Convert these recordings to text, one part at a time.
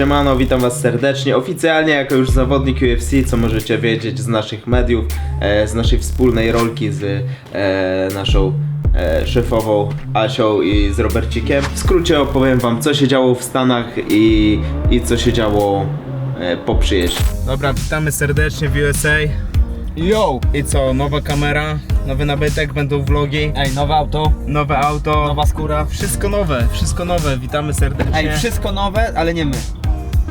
Siemano, witam was serdecznie. Oficjalnie jako już zawodnik UFC, co możecie wiedzieć z naszych mediów, e, z naszej wspólnej rolki z e, naszą e, szefową Asią i z Robercikiem. W skrócie opowiem wam, co się działo w Stanach i, i co się działo e, po przyjeździe. Dobra, witamy serdecznie w USA. Yo! I co, nowa kamera, nowy nabytek, będą vlogi, Ej, nowe auto, nowe auto. nowa skóra. Wszystko nowe, wszystko nowe, witamy serdecznie. Ej, wszystko nowe, ale nie my.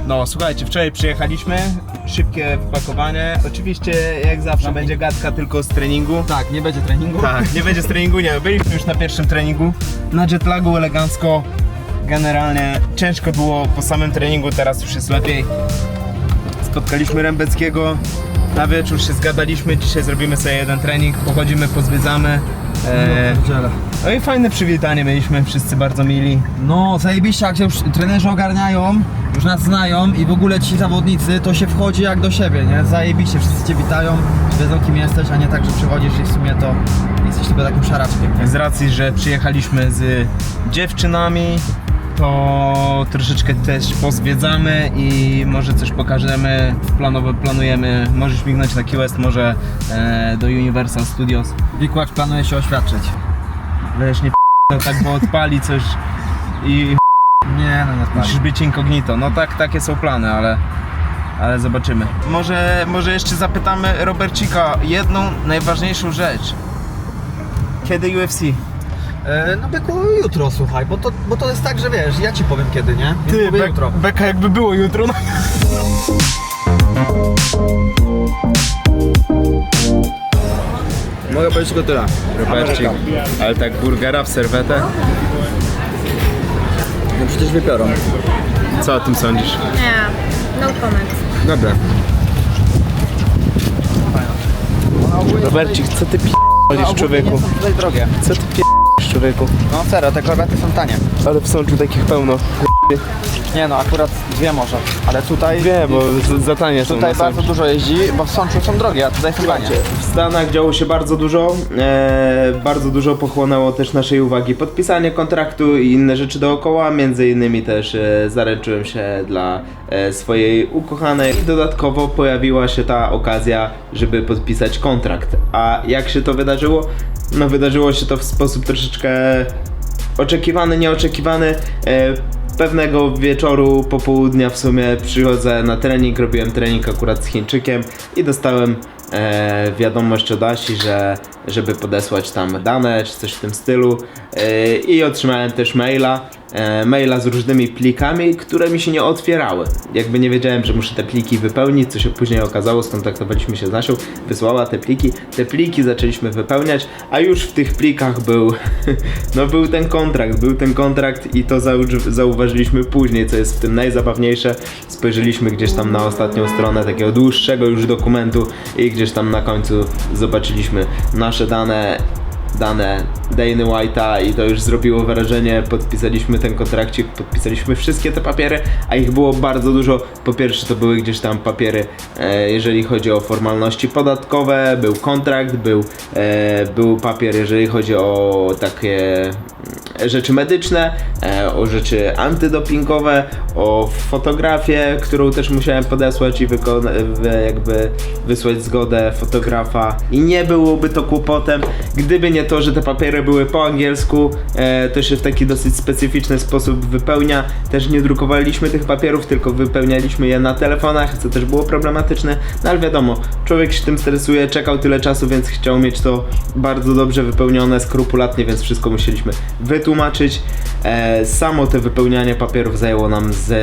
No słuchajcie, wczoraj przyjechaliśmy, szybkie wpakowanie. Oczywiście jak zawsze będzie gadka tylko z treningu. Tak, nie będzie treningu. Tak, nie będzie z treningu, nie. Byliśmy już na pierwszym treningu. Na jetlagu elegancko. Generalnie ciężko było po samym treningu, teraz już jest lepiej. Spotkaliśmy Rębeckiego. Na wieczór się zgadaliśmy, dzisiaj zrobimy sobie jeden trening, pochodzimy, pozwiedzamy. E, no i fajne przywitanie mieliśmy, wszyscy bardzo mili. No, zajebiście, jak się już trenerzy ogarniają, już nas znają i w ogóle ci zawodnicy, to się wchodzi jak do siebie, nie? Zajebiście, wszyscy cię witają, wiedzą kim jesteś, a nie tak, że przychodzisz i w sumie to jesteś tylko takim szaraczkiem. Z racji, że przyjechaliśmy z dziewczynami, to troszeczkę też pozwiedzamy i może coś pokażemy. Planowo planujemy, możesz mignąć na Key West, może e, do Universal Studios. Wikłacz planuje się oświadczyć. Wiesz, nie p- tak, bo odpali coś i Nie, no nie spali. musisz być incognito. No tak, takie są plany, ale, ale zobaczymy. Może, może jeszcze zapytamy Robercika jedną najważniejszą rzecz. Kiedy UFC? E, no byku jutro, słuchaj, bo to, bo to jest tak, że wiesz, ja ci powiem kiedy, nie? Więc mówię jutro. beka jakby było jutro. No. Mogę powiedzieć tylko tyle. Robercik, ale tak burgera w serwetę? No przecież wypiorą. Co o tym sądzisz? Nie, no comment. Dobra. Robercik, co ty p***lisz człowieku? To jest drogie. Co ty p***lisz człowieku? No serio, te korwety są tanie. Ale w Sączu takich pełno. Nie no, akurat dwie może, ale tutaj... Wie, bo z- za tanie są Tutaj na bardzo dużo jeździ, bo w Sączu są drogie, a tutaj są tanie. W Stanach działo się bardzo dużo, e, bardzo dużo pochłonęło też naszej uwagi podpisanie kontraktu i inne rzeczy dookoła, między innymi też e, zaręczyłem się dla e, swojej ukochanej i dodatkowo pojawiła się ta okazja, żeby podpisać kontrakt. A jak się to wydarzyło? No wydarzyło się to w sposób troszeczkę oczekiwany, nieoczekiwany. E, Pewnego wieczoru, popołudnia w sumie przychodzę na trening, robiłem trening akurat z Chińczykiem i dostałem e, wiadomość od Asi, że żeby podesłać tam dane czy coś w tym stylu. E, i otrzymałem też maila, e, maila z różnymi plikami, które mi się nie otwierały. Jakby nie wiedziałem, że muszę te pliki wypełnić, co się później okazało, skontaktowaliśmy się z Asią, wysłała te pliki, te pliki zaczęliśmy wypełniać, a już w tych plikach był, no był ten kontrakt, był ten kontrakt i to zau- zauważyliśmy później, co jest w tym najzabawniejsze. Spojrzeliśmy gdzieś tam na ostatnią stronę takiego dłuższego już dokumentu i gdzieś tam na końcu zobaczyliśmy nasze dane dane Dany White'a i to już zrobiło wrażenie. Podpisaliśmy ten kontrakcik, podpisaliśmy wszystkie te papiery, a ich było bardzo dużo. Po pierwsze to były gdzieś tam papiery, e, jeżeli chodzi o formalności podatkowe, był kontrakt, był, e, był papier, jeżeli chodzi o takie mm, rzeczy medyczne, e, o rzeczy antydopingowe, o fotografię, którą też musiałem podesłać i wykona- wy- jakby wysłać zgodę fotografa. I nie byłoby to kłopotem, gdyby nie to, że te papiery były po angielsku, e, to się w taki dosyć specyficzny sposób wypełnia. Też nie drukowaliśmy tych papierów, tylko wypełnialiśmy je na telefonach, co też było problematyczne. No ale wiadomo, człowiek się tym stresuje, czekał tyle czasu, więc chciał mieć to bardzo dobrze wypełnione, skrupulatnie, więc wszystko musieliśmy wytłumaczyć. E, samo to wypełnianie papierów zajęło nam ze,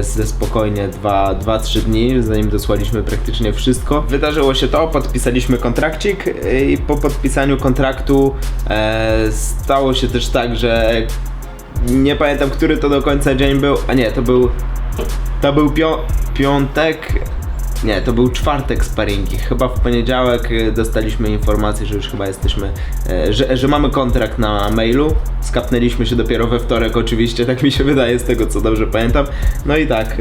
ze spokojnie 2-3 dni, zanim dosłaliśmy praktycznie wszystko. Wydarzyło się to, podpisaliśmy kontrakcik e, i po podpisaniu kontraktu e, stało się też tak, że nie pamiętam, który to do końca dzień był, a nie, to był to był pio- piątek. Nie, to był czwartek sparingi. Chyba w poniedziałek y, dostaliśmy informację, że już chyba jesteśmy, e, że, że mamy kontrakt na mailu. Skapnęliśmy się dopiero we wtorek, oczywiście, tak mi się wydaje, z tego co dobrze pamiętam. No i tak, e,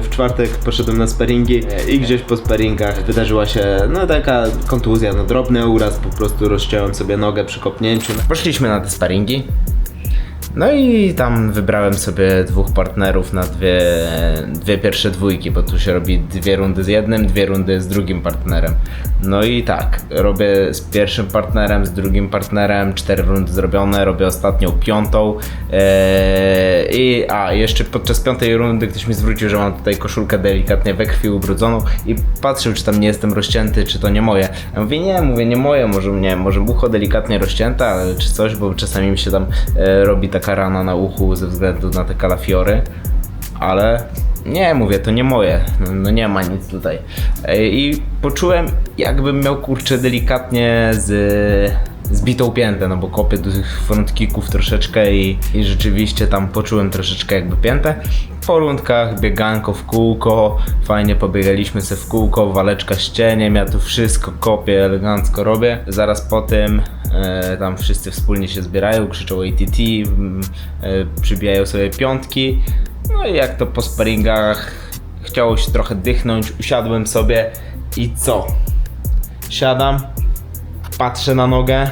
w czwartek poszedłem na sparingi e, i gdzieś po sparingach wydarzyła się, no taka kontuzja, no drobny uraz, po prostu rozciąłem sobie nogę przy kopnięciu. Poszliśmy na te sparingi. No i tam wybrałem sobie dwóch partnerów na dwie, dwie pierwsze dwójki, bo tu się robi dwie rundy z jednym, dwie rundy z drugim partnerem. No i tak, robię z pierwszym partnerem, z drugim partnerem, cztery rundy zrobione, robię ostatnią piątą. Eee, I a, jeszcze podczas piątej rundy ktoś mi zwrócił, że mam tutaj koszulkę delikatnie we krwi ubrudzoną i patrzył, czy tam nie jestem rozcięty, czy to nie moje. Ja mówię, nie, mówię, nie moje, może nie, może ucho delikatnie rozcięte, ale czy coś, bo czasami mi się tam e, robi taka rana na uchu ze względu na te kalafiory, ale nie, mówię, to nie moje, no, nie ma nic tutaj. E, I poczułem, jakbym miał kurczę delikatnie z zbitą piętę, no bo kopię do tych front kicków troszeczkę i, i rzeczywiście tam poczułem troszeczkę jakby piętę. Po rundkach bieganko w kółko, fajnie pobiegaliśmy sobie w kółko, waleczka z cieniem, ja tu wszystko kopię, elegancko robię. Zaraz po tym e, tam wszyscy wspólnie się zbierają, krzyczą ATT, mm, e, przybijają sobie piątki. No i jak to po sparingach chciało się trochę dychnąć, usiadłem sobie i co? Siadam, patrzę na nogę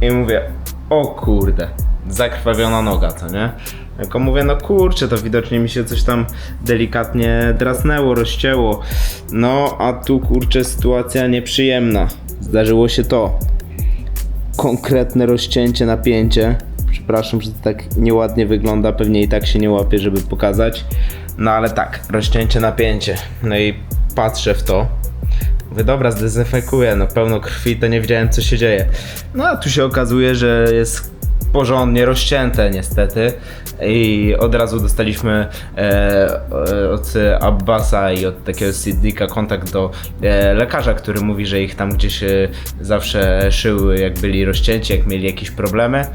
i mówię, o kurde, zakrwawiona noga, co nie? Tylko mówię, no kurczę, to widocznie mi się coś tam delikatnie drasnęło, rozcięło. No, a tu kurczę sytuacja nieprzyjemna. Zdarzyło się to. Konkretne rozcięcie, napięcie. Przepraszam, że to tak nieładnie wygląda, pewnie i tak się nie łapie, żeby pokazać. No ale tak, rozcięcie, napięcie. No i patrzę w to. Mówię, dobra, zdezynfekuję, no pełno krwi, to nie wiedziałem co się dzieje. No a tu się okazuje, że jest porządnie rozcięte niestety i od razu dostaliśmy e, e, od Abbasa i od takiego Siddika kontakt do e, lekarza, który mówi, że ich tam gdzieś e, zawsze szyły jak byli rozcięci, jak mieli jakieś problemy.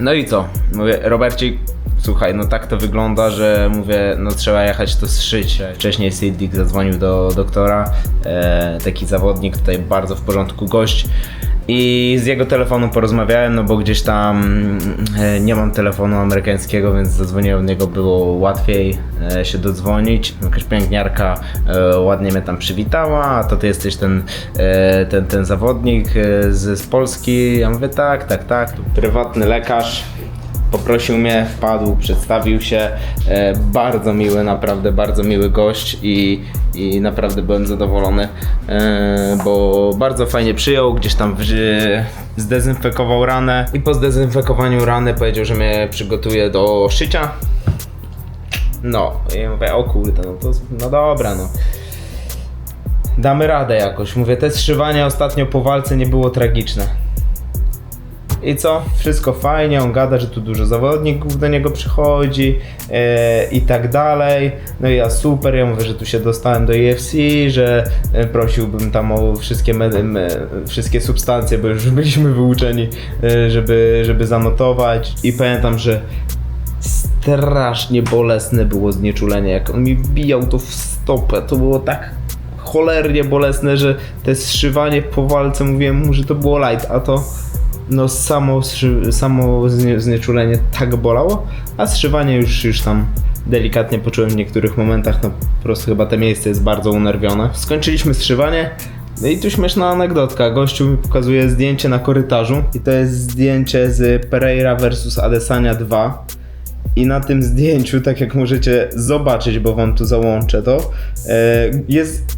No i co? Mówię, Robercik, słuchaj, no tak to wygląda, że mówię, no trzeba jechać to zszyć. Wcześniej Siddick zadzwonił do doktora, e, taki zawodnik, tutaj bardzo w porządku gość. I z jego telefonu porozmawiałem, no bo gdzieś tam e, nie mam telefonu amerykańskiego, więc zadzwoniłem do niego, było łatwiej e, się dodzwonić. Jakaś pielęgniarka e, ładnie mnie tam przywitała, a to ty jesteś ten, ten, ten zawodnik z, z Polski. Ja mówię tak, tak, tak. Prywatny lekarz, poprosił mnie, wpadł, przedstawił się. E, bardzo miły, naprawdę bardzo miły gość i, i naprawdę byłem zadowolony, e, bo bardzo fajnie przyjął, gdzieś tam w, zdezynfekował ranę i po zdezynfekowaniu rany powiedział, że mnie przygotuje do szycia. No, i ja mówię, o kurde, no to, no dobra, no. Damy radę jakoś. Mówię, te zszywanie ostatnio po walce nie było tragiczne. I co? Wszystko fajnie, on gada, że tu dużo zawodników do niego przychodzi e, i tak dalej. No i ja super, ja mówię, że tu się dostałem do UFC, że e, prosiłbym tam o wszystkie, wszystkie substancje, bo już byliśmy wyuczeni, e, żeby, żeby zanotować. I pamiętam, że strasznie bolesne było znieczulenie, jak on mi wbijał to w stopę, to było tak cholernie bolesne, że te zszywanie po walce, mówiłem mu, że to było light, a to no samo, samo znie, znieczulenie tak bolało, a zszywanie już, już tam delikatnie poczułem w niektórych momentach, no po prostu chyba te miejsce jest bardzo unerwione. Skończyliśmy zszywanie, no i tu śmieszna anegdotka. Gościu mi pokazuje zdjęcie na korytarzu i to jest zdjęcie z Pereira vs Adesanya 2. I na tym zdjęciu, tak jak możecie zobaczyć, bo wam tu załączę to, e, jest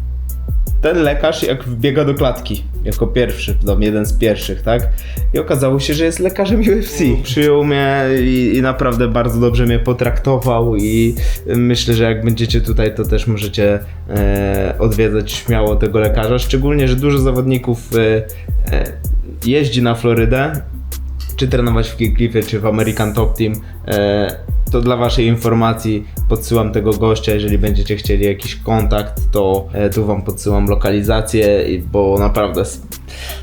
ten lekarz jak wbiega do klatki, jako pierwszy, tam jeden z pierwszych, tak? I okazało się, że jest lekarzem UFC. Przyjął mnie i, i naprawdę bardzo dobrze mnie potraktował i myślę, że jak będziecie tutaj, to też możecie e, odwiedzać śmiało tego lekarza, szczególnie, że dużo zawodników e, e, jeździ na Florydę, czy trenować w Kickliffie, czy w American Top Team, e, to dla waszej informacji podsyłam tego gościa, jeżeli będziecie chcieli jakiś kontakt, to e, tu wam podsyłam lokalizację, bo naprawdę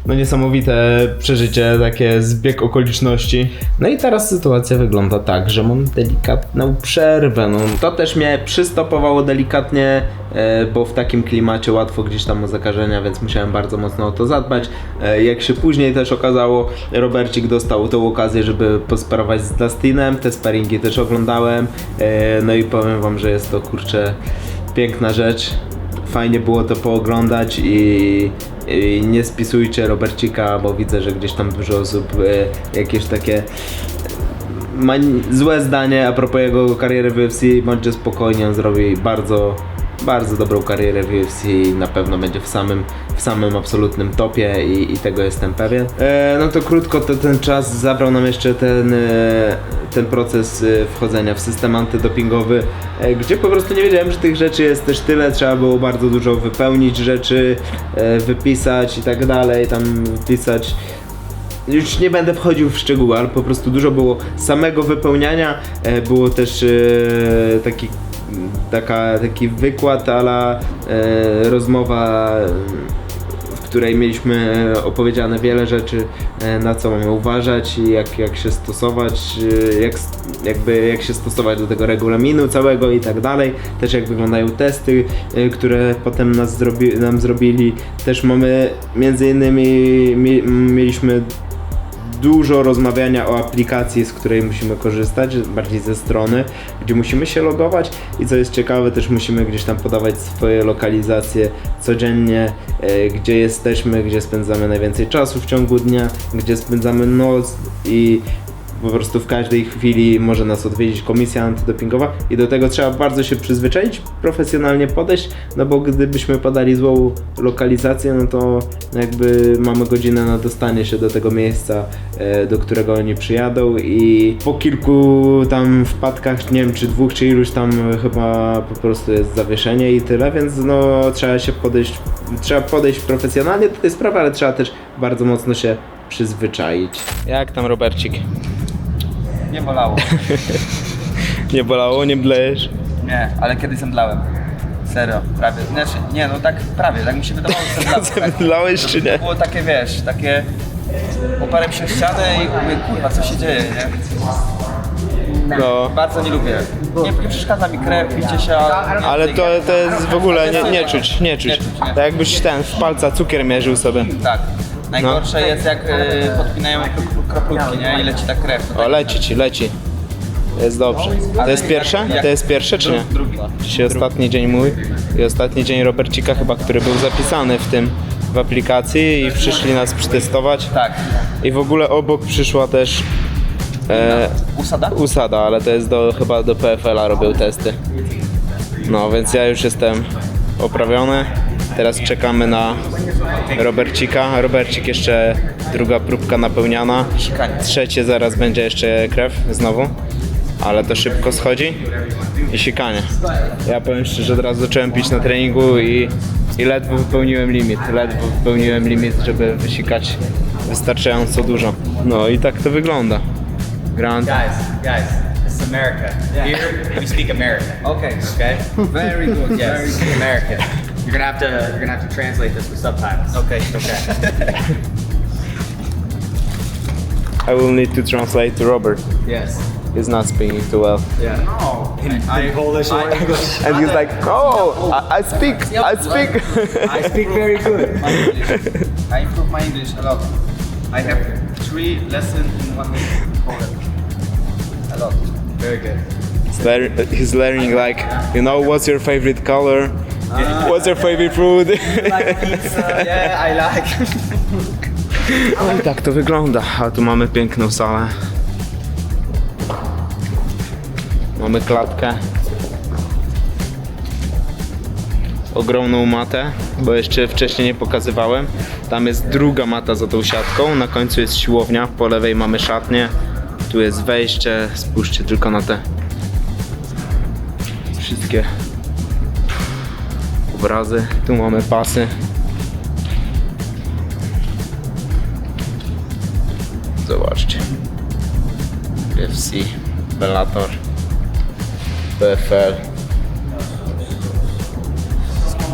no niesamowite przeżycie, takie zbieg okoliczności. No i teraz sytuacja wygląda tak, że mam delikatną przerwę, no to też mnie przystopowało delikatnie, e, bo w takim klimacie łatwo gdzieś tam o zakażenia, więc musiałem bardzo mocno o to zadbać. E, Jak się później też okazało, Robercik dostał tą okazję, żeby posparować z Dustinem, te sparingi też oglądałem, e, no i powiem wam, że jest to kurczę piękna rzecz. Fajnie było to pooglądać i, i nie spisujcie Robercika, bo widzę, że gdzieś tam dużo osób e, jakieś takie ma złe zdanie a propos jego kariery w UFC, bądźcie spokojni, on zrobi bardzo, bardzo dobrą karierę w UFC i na pewno będzie w samym, w samym absolutnym topie i, i tego jestem pewien. E, no to krótko, to ten czas zabrał nam jeszcze ten, e, ten proces e, wchodzenia w system antydopingowy, e, gdzie po prostu nie wiedziałem, że tych rzeczy jest też tyle, trzeba było bardzo dużo wypełnić rzeczy, wypisać i tak dalej, tam wpisać już nie będę wchodził w szczegóły, ale po prostu dużo było samego wypełniania. Było też e, taki, taka, taki wykład, ala e, rozmowa, w której mieliśmy opowiedziane wiele rzeczy, e, na co mamy uważać i jak, jak się stosować, e, jak, jakby, jak się stosować do tego regulaminu całego i tak dalej. Też jak wyglądają testy, e, które potem nas zrobi, nam zrobili. Też mamy między innymi mi, mieliśmy dużo rozmawiania o aplikacji, z której musimy korzystać, bardziej ze strony, gdzie musimy się logować. I co jest ciekawe, też musimy gdzieś tam podawać swoje lokalizacje codziennie, e, gdzie jesteśmy, gdzie spędzamy najwięcej czasu w ciągu dnia, gdzie spędzamy noc i po prostu w każdej chwili może nas odwiedzić komisja antydopingowa i do tego trzeba bardzo się przyzwyczaić, profesjonalnie podejść, no bo gdybyśmy podali złą lokalizację, no to jakby mamy godzinę na dostanie się do tego miejsca, e, do którego oni przyjadą i po kilku tam wpadkach, nie wiem czy dwóch, czy iluś tam chyba po prostu jest zawieszenie i tyle, więc no trzeba się podejść, trzeba podejść profesjonalnie do tej sprawy, ale trzeba też bardzo mocno się przyzwyczaić. Jak tam Robercik? Nie bolało. Nie bolało, nie blejesz? Nie, ale kiedyś zemdlałem. Serio, prawie. Znaczy, nie no tak prawie, tak mi się wydawało, że zemdlałem. Tak. Zemdlałeś czy nie? Było takie, wiesz, takie... Oparłem się w ścianę i mówię, kurwa, co się dzieje, nie? No. Bardzo nie lubię. Nie, nie przeszkadza mi krew, bicie się, ale... Ale to, to jest w ogóle nie, nie czuć, nie czuć. Nie czuć, nie. Tak jakbyś ten w palca cukier mierzył sobie. Tak. Najgorsze jest jak y, podpinają kroplówki, nie? I leci ta krew. O, leci ci, leci. Jest dobrze. To jest pierwsze? To jest pierwsze czy nie? Drugi. Dzisiaj ostatni dzień mój i ostatni dzień Robercika chyba, który był zapisany w tym, w aplikacji i przyszli nas przetestować. Tak. I w ogóle obok przyszła też e, Usada? usada, ale to jest do, chyba do PFL-a robił testy. No, więc ja już jestem oprawiony. Teraz czekamy na Robercika. Robercik jeszcze druga próbka napełniana. Sikanie. Trzecie zaraz będzie jeszcze krew znowu. Ale to szybko schodzi i sikanie. Ja powiem szczerze, od razu zacząłem pić na treningu i, i ledwo wypełniłem limit. Ledwo wypełniłem limit, żeby wysikać wystarczająco dużo. No i tak to wygląda. Grand Guys, guys, America. Here we speak American. Okay. Okay. Very good, yes. Very good American. You're gonna have to you're gonna have to translate this with subtitles. Okay. Okay. I will need to translate to Robert. yes. He's not speaking too well. Yeah. No. In, in Polish or English? And he's like, oh, I, I speak, I speak. I speak very good. My English. I improve my English a lot. I have three lessons in one week in Poland. A lot. Very good. He's learning like, you know, what's your favorite color? What's your favorite food? Yeah, I like. No i tak to wygląda. A tu mamy piękną salę. Mamy klatkę. Ogromną matę, bo jeszcze wcześniej nie pokazywałem. Tam jest druga mata za tą siatką. Na końcu jest siłownia. Po lewej mamy szatnię. Tu jest wejście. Spójrzcie tylko na te wszystkie obrazy. Tu mamy pasy. Zobaczcie. UFC, Bellator, PFL,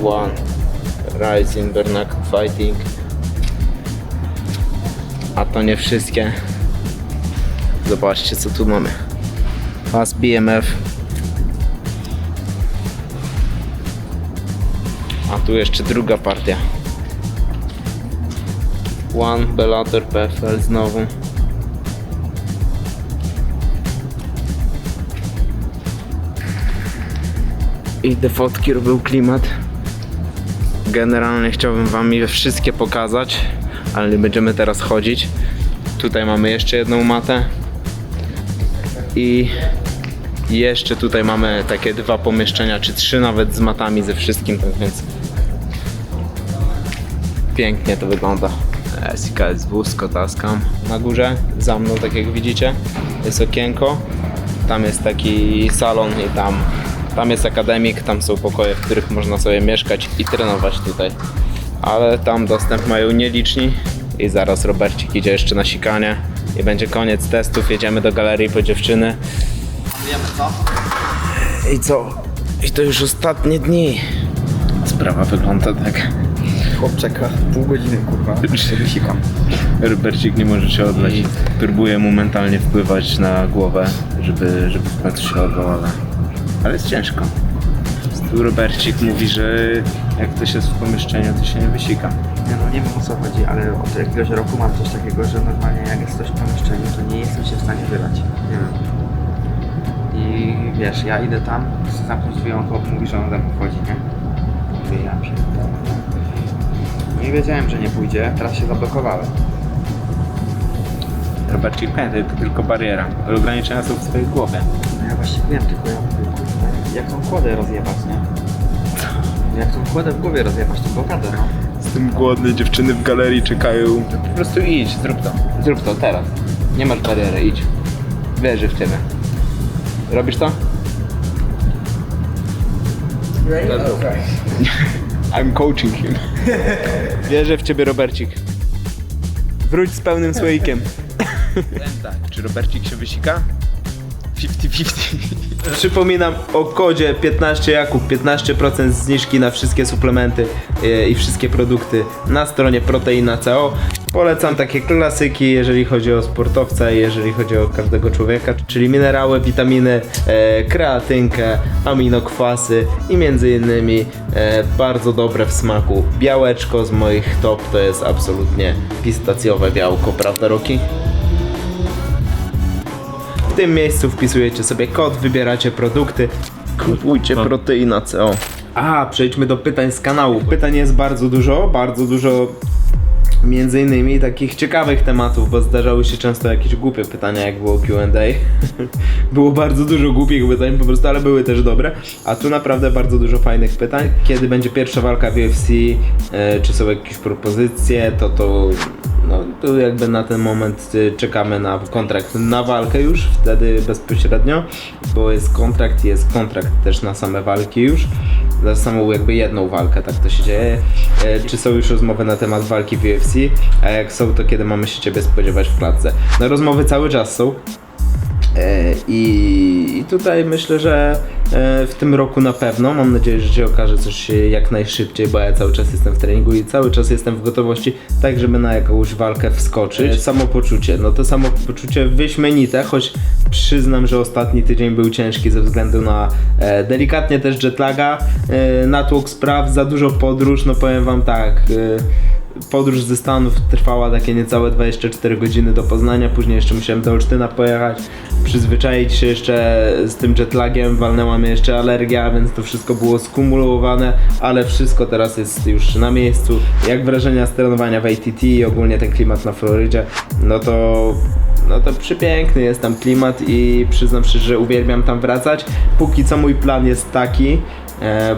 One, Rising, Bernacle Fighting. A to nie wszystkie. Zobaczcie co tu mamy. Pas BMF. A tu jeszcze druga partia. One, Bellator, PFL znowu. I te fotki robił klimat. Generalnie chciałbym wam je wszystkie pokazać, ale nie będziemy teraz chodzić. Tutaj mamy jeszcze jedną matę. I jeszcze tutaj mamy takie dwa pomieszczenia, czy trzy nawet z matami ze wszystkim, tak więc pięknie to wygląda. SKSW z Kotaskam. Na górze, za mną, tak jak widzicie, jest okienko. Tam jest taki salon i tam, tam jest akademik, tam są pokoje, w których można sobie mieszkać i trenować tutaj. Ale tam dostęp mają nieliczni i zaraz Robercik idzie jeszcze na sikanie i będzie koniec testów, jedziemy do galerii po dziewczyny. Wiemy co? I co? I to już ostatnie dni. Sprawa wygląda tak. Chłop czeka pół godziny, kurwa. Wysikam. Robercik nie może się odleć. Próbuje mu mentalnie wpływać na głowę, żeby, żeby w końcu się odlał, ale, ale jest ciężko. Prostu Robercik mówi, że jak ktoś jest w pomieszczeniu, to się nie wysika. Nie, no nie wiem o co chodzi, ale od jakiegoś roku mam coś takiego, że normalnie jak jest ktoś w pomieszczeniu, to nie jestem się w stanie wylać. Nie wiem. I wiesz, ja idę tam, chcę zamknąć drzwi, on mówi, że on tam wchodzi, nie? Mówię, ja się Nie wiedziałem, że nie pójdzie, teraz się zablokowałem. Robercik pamiętaj, to tylko bariera. Ograniczenia są w twojej głowie. No ja właśnie wiem, tylko ja mówię, kurwa, jak tą kłodę rozjebać, nie? Jak tą kłodę w głowie rozjebać, tą blokadę, no. Jestem głodny, dziewczyny w galerii czekają. Po prostu idź, zrób to. Zrób to teraz. Nie masz bariery, idź. Wierzę w ciebie. Robisz to? I'm coaching him. Wierzę w ciebie, Robercik. Wróć z pełnym słoikiem. Czy Robercik się wysika? 50-50. Przypominam o kodzie 15 Jakub, 15% zniżki na wszystkie suplementy e, i wszystkie produkty na stronie Proteina CO. Polecam takie klasyki, jeżeli chodzi o sportowca i jeżeli chodzi o każdego człowieka, czyli minerały, witaminy, e, kreatynkę, aminokwasy i między innymi e, bardzo dobre w smaku białeczko z moich top to jest absolutnie pistacjowe białko, prawda Roki? W tym miejscu wpisujecie sobie kod, wybieracie produkty, kupujcie proteina CO. A, przejdźmy do pytań z kanału. Pytań jest bardzo dużo, bardzo dużo między innymi takich ciekawych tematów, bo zdarzały się często jakieś głupie pytania, jak było Q&A. było bardzo dużo głupich pytań po prostu, ale były też dobre. A tu naprawdę bardzo dużo fajnych pytań. Kiedy będzie pierwsza walka w UFC, e, czy są jakieś propozycje, to to no tu jakby na ten moment y, czekamy na kontrakt na walkę już, wtedy bezpośrednio, bo jest kontrakt jest kontrakt też na same walki już, za samą jakby jedną walkę, tak to się dzieje. E, Czy są już rozmowy na temat walki w UFC, a jak są, to kiedy mamy się Ciebie spodziewać w klatce? No rozmowy cały czas są, I, I tutaj myślę, że e, w tym roku na pewno, mam nadzieję, że się okaże coś jak najszybciej, bo ja cały czas jestem w treningu i cały czas jestem w gotowości, tak żeby na jakąś walkę wskoczyć. E, Samopoczucie, no to samopoczucie wyśmienite, choć przyznam, że ostatni tydzień był ciężki ze względu na e, delikatnie też jetlaga, e, natłok spraw, za dużo podróż, no powiem wam tak... Podróż ze Stanów trwała takie niecałe 24 godziny do Poznania, później jeszcze musiałem do Olsztyna pojechać, przyzwyczaić się jeszcze z tym jetlagiem, walnęła mnie jeszcze alergia, więc to wszystko było skumulowane, ale wszystko teraz jest już na miejscu. Jak wrażenia z trenowania w ATT i ogólnie ten klimat na Florydzie, no to no to przepiękny jest tam klimat i przyznam szczerze, że uwielbiam tam wracać. Póki co mój plan jest taki,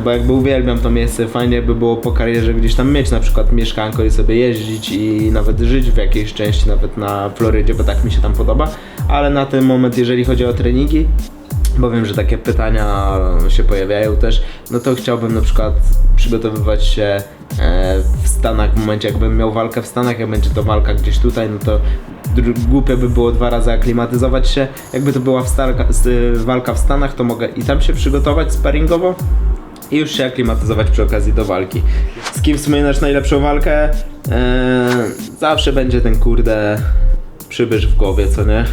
bo jakby uwielbiam to miejsce, fajnie by było po karierze gdzieś tam mieć na przykład mieszkanko i sobie jeździć i nawet żyć w jakiejś części nawet na Florydzie, bo tak mi się tam podoba, ale na ten moment jeżeli chodzi o treningi, bo wiem, że takie pytania się pojawiają też, no to chciałbym na przykład przygotowywać się e, w Stanach w momencie jakbym miał walkę w Stanach, jak będzie to walka gdzieś tutaj, no to głupio by było dwa razy aklimatyzować się. Jakby to była w z- walka w Stanach, to mogę i tam się przygotować sparingowo i już się aklimatyzować przy okazji do walki. Z kim wspominasz najlepszą walkę? Eee, zawsze będzie ten kurde przybysz w głowie, co nie?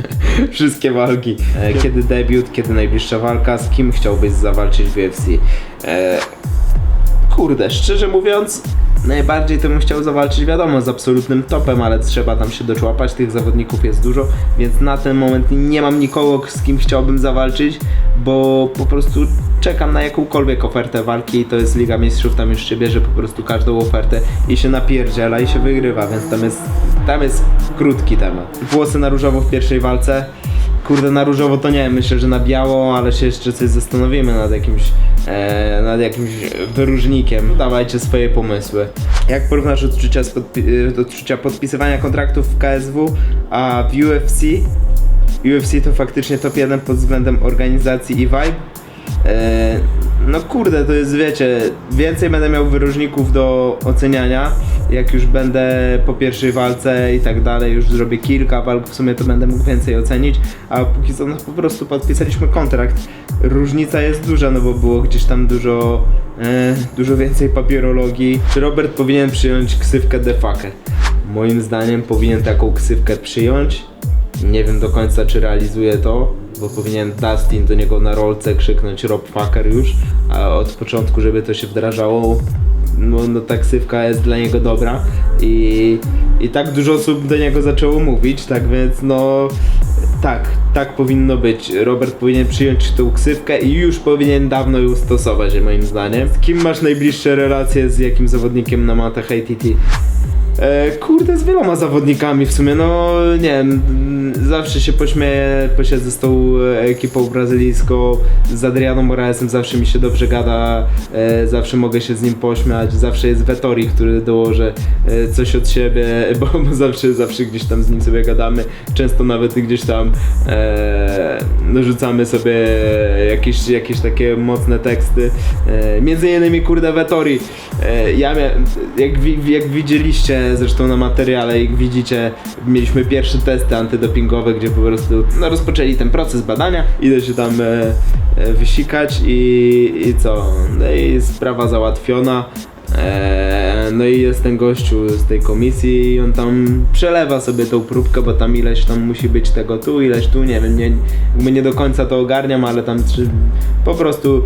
Wszystkie walki. E, kiedy debiut, kiedy najbliższa walka, z kim chciałbyś zawalczyć w UFC? E, kurde, szczerze mówiąc, najbardziej to bym chciał zawalczyć, wiadomo, z absolutnym topem, ale trzeba tam się doczłapać, tych zawodników jest dużo, więc na ten moment nie mam nikogo, z kim chciałbym zawalczyć, bo po prostu czekam na jakąkolwiek ofertę walki i to jest Liga Mistrzów, tam już się bierze po prostu każdą ofertę i się napierdziela i się wygrywa, więc tam jest, tam jest krótki temat. Włosy na różowo w pierwszej walce. Kurde, na różowo to nie, myślę, że na biało, ale się jeszcze coś zastanowimy nad jakimś, e, nad jakimś wyróżnikiem. Dawajcie swoje pomysły. Jak porównasz odczucia, podpi- e, odczucia podpisywania kontraktów w KSW, a w UFC? UFC to faktycznie top 1 pod względem organizacji i vibe. E, no kurde, to jest wiecie, więcej będę miał wyróżników do oceniania, jak już będę po pierwszej walce i tak dalej, już zrobię kilka walk, w sumie to będę mógł więcej ocenić, a póki co no po prostu podpisaliśmy kontrakt. Różnica jest duża, no bo było gdzieś tam dużo, e, dużo więcej papierologii. Czy Robert powinien przyjąć ksywkę Defakę? Moim zdaniem powinien taką ksywkę przyjąć, nie wiem do końca, czy realizuje to, bo powinien Dustin do niego na rolce krzyknąć Rob Fucker już, a od początku, żeby to się wdrażało, no, no taksywka jest dla niego dobra i, i tak dużo osób do niego zaczęło mówić, tak więc no tak, tak powinno być. Robert powinien przyjąć tą ksywkę i już powinien dawno ją stosować, moim zdaniem. Z kim masz najbliższe relacje z jakim zawodnikiem na matach ATT? E, kurde, z wieloma zawodnikami w sumie, no nie wiem, zawsze się pośmieję, posiedzę z tą ekipą brazylijską, z Adrianą Moraesem zawsze mi się dobrze gada, e, zawsze mogę się z nim pośmiać, zawsze jest Vettori, który dołoży e, coś od siebie, bo, zawsze, zawsze gdzieś tam z nim sobie gadamy, często nawet gdzieś tam e, no, rzucamy sobie jakieś, jakieś takie mocne teksty, e, między innymi kurde Vettori, e, ja jak, jak widzieliście zresztą na materiale, jak widzicie, mieliśmy pierwsze testy antydopingowe, gdzie po prostu no, rozpoczęli ten proces badania, idę się tam e, e, wysikać i, i co, no i sprawa załatwiona. Eee, no i jest ten gościu z tej komisji i on tam przelewa sobie tą próbkę, bo tam ileś tam musi być tego tu, ileś tu, nie wiem, nie, nie do końca to ogarniam, ale tam po prostu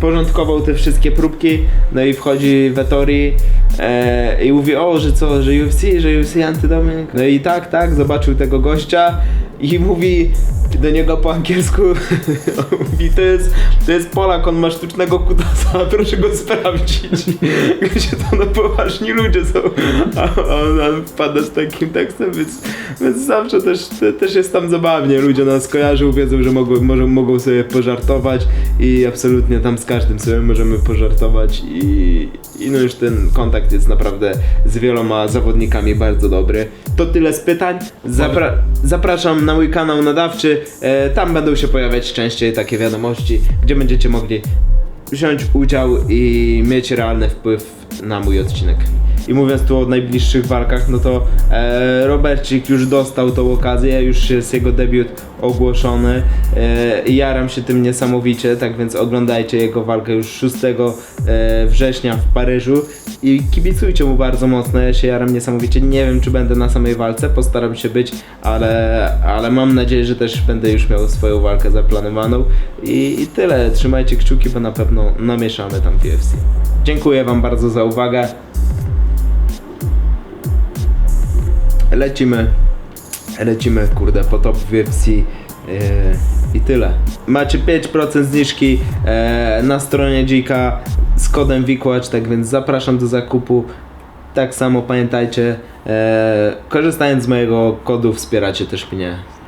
porządkował te wszystkie próbki, no i wchodzi Vettori e, i mówi, o, że co, że UFC, że UFC antydoping. No i tak, tak, zobaczył tego gościa i mówi do niego po angielsku, on mówi, to jest, to jest Polak, on ma sztucznego kutasa, proszę go sprawdzić. Gdzie to no poważni ludzie są, a on, wpada z takim tekstem, więc, więc zawsze też, te, też jest tam zabawnie, ludzie nas kojarzą, wiedzą, że mogą, może, mogą sobie pożartować i absolutnie tam z każdym sobie możemy pożartować i, i no już ten kontakt jest naprawdę z wieloma zawodnikami bardzo dobry. To tyle z pytań. Zapra- zapraszam na mój kanał nadawczy. E, tam będą się pojawiać częściej takie wiadomości, gdzie będziecie mogli wziąć udział i mieć realny wpływ na mój odcinek. I mówiąc tu o najbliższych walkach, no to e, Robercik już dostał tą okazję, już jest jego debiut ogłoszony. E, jaram się tym niesamowicie, tak więc oglądajcie jego walkę już 6 e, września w Paryżu i kibicujcie mu bardzo mocno, ja się jaram niesamowicie. Nie wiem, czy będę na samej walce, postaram się być, ale, ale mam nadzieję, że też będę już miał swoją walkę zaplanowaną. I, I tyle, trzymajcie kciuki, bo na pewno namieszamy tam w UFC. Dziękuję Wam bardzo za uwagę. Lecimy, lecimy, kurde, po top UFC. Yy, I tyle. Macie 5% zniżki e, na stronie Dzika z kodem Wikłacz, tak więc zapraszam do zakupu. Tak samo pamiętajcie, e, korzystając z mojego kodu wspieracie też mnie.